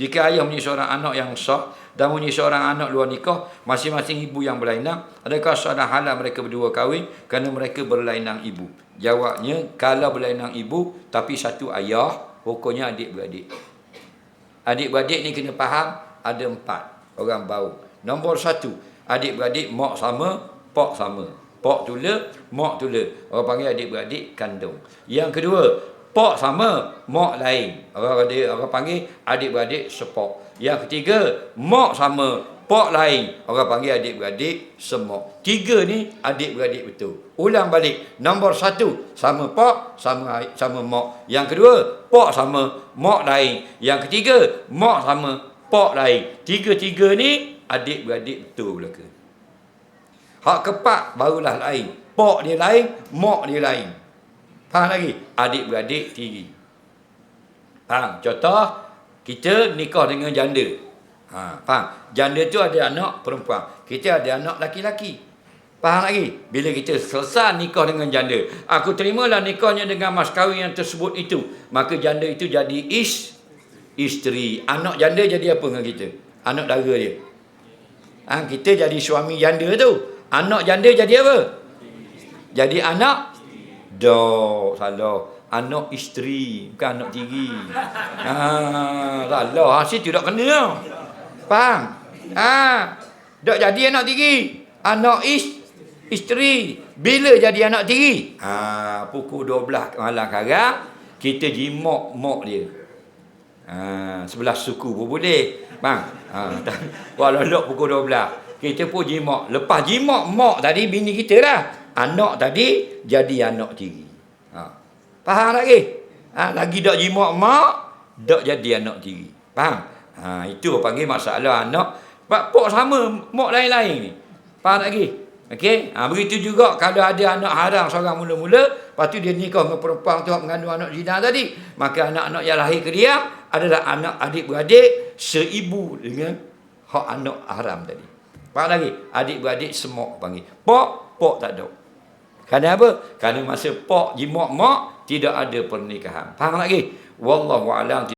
Jika ayah punya seorang anak yang sah dan punya seorang anak luar nikah, masing-masing ibu yang berlainan, adakah sudah halal mereka berdua kahwin kerana mereka berlainan ibu? Jawabnya, kalau berlainan ibu tapi satu ayah, pokoknya adik-beradik. Adik-beradik ni kena faham, ada empat orang bau. Nombor satu, adik-beradik mak sama, pak sama. Pak tula, mak tula. Orang panggil adik-beradik kandung. Yang kedua, pak sama, mak lain. Orang adik orang panggil adik-beradik sepok. Yang ketiga, mak sama, pak lain. Orang panggil adik-beradik semok. Tiga ni adik-beradik betul. Ulang balik. Nombor satu, sama pak, sama sama mak. Yang kedua, pak sama, mak lain. Yang ketiga, mak sama, pak lain. Tiga-tiga ni adik-beradik betul belaka. Hak keempat barulah lain. Pak dia lain, mak dia lain. Faham lagi? Adik-beradik tiri. Faham? Contoh, kita nikah dengan janda. Ha, faham? Janda tu ada anak perempuan. Kita ada anak laki-laki. Faham lagi? Bila kita selesai nikah dengan janda, aku terimalah nikahnya dengan mas kahwin yang tersebut itu. Maka janda itu jadi is isteri. Anak janda jadi apa dengan kita? Anak dara dia. Ha, kita jadi suami janda tu. Anak janda jadi apa? Jadi anak Dok, salah. Anak isteri, bukan anak tiri. Ha, salah. Asyik tidak kena. Faham? Ha, dok jadi anak tiri. Anak is isteri. Bila jadi anak tiri? Ha, pukul 12 malam sekarang, kita jimak mak dia. Ha, sebelah suku pun boleh. Bang. Ha, walau pukul 12. Kita pun jimak. Lepas jimak mak tadi bini kita lah. Anak tadi jadi anak tiri. Ha. Faham lagi? Ha, lagi dak jimak mak, dak jadi anak tiri. Faham? Ha, itu panggil masalah anak. Pak pok sama mak lain-lain ni. Faham lagi? Okey? Ha, begitu juga kalau ada anak haram seorang mula-mula, lepas tu dia nikah dengan perempuan tu mengandung anak zina tadi, maka anak-anak yang lahir ke dia adalah anak adik-beradik seibu dengan hak anak haram tadi. Faham lagi? Adik-beradik semua panggil. Pok, pok tak ada. Kerana apa? Kerana masa pok jimak mak tidak ada pernikahan. Faham lagi? Wallahu a'lam.